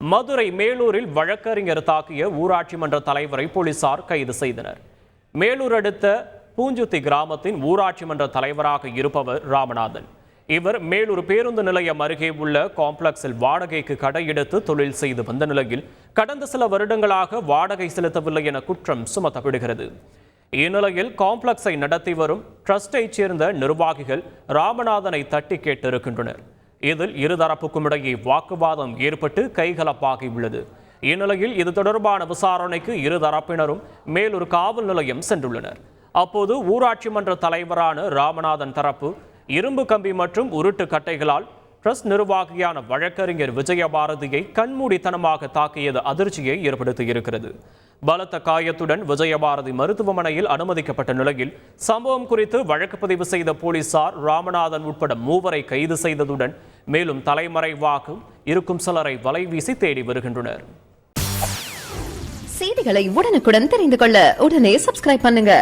மதுரை மேலூரில் வழக்கறிஞர் தாக்கிய ஊராட்சி மன்ற தலைவரை போலீசார் கைது செய்தனர். மேலூர் அடுத்த பூஞ்சுத்தி கிராமத்தின் ஊராட்சி மன்ற தலைவராக இருப்பவர் ராமநாதன். இவர் மேலூர் பேருந்து நிலையம் அருகே உள்ள காம்ப்ளெக்ஸில் வாடகைக்கு கடையெடுத்து தொழில் செய்து வந்த நிலையில் கடந்த சில வருடங்களாக வாடகை செலுத்தவில்லை என குற்றம் சுமத்தப்படுகிறது. இந்நிலையில் காம்ப்ளெக்ஸை நடத்தி வரும் ட்ரஸ்டைச் சேர்ந்த நிர்வாகிகள் ராமநாதனை தட்டி கேட்டிருக்கின்றனர். இதில் இருதரப்புக்கும் இடையே வாக்குவாதம் ஏற்பட்டு கைகலப்பாகியுள்ளது. இந்நிலையில் இது தொடர்பான விசாரணைக்கு இரு தரப்பினரும் காவல் நிலையம் சென்றுள்ளனர். அப்போது ஊராட்சி மன்ற தலைவரான ராமநாதன் தரப்பு இரும்பு கம்பி மற்றும் உருட்டு கட்டைகளால் ட்ரஸ்ட் நிர்வாகியான வழக்கறிஞர் விஜயபாரதியை கண்மூடித்தனமாக தாக்கியது அதிர்ச்சியை ஏற்படுத்தியிருக்கிறது. பலத்த காயத்துடன் விஜயபாரதி மருத்துவமனையில் அனுமதிக்கப்பட்ட நிலையில் சம்பவம் குறித்து வழக்கு பதிவு செய்த போலீசார் ராமநாதன் உட்பட மூவரை கைது செய்ததுடன் மேலும் தலைமறைவாக இருக்கும் சிலரை வலைவீசி தேடி வருகின்றனர். செய்திகளை உடனுக்குடன் தெரிந்து கொள்ள உடனே சப்ஸ்கிரைப் பண்ணுங்க.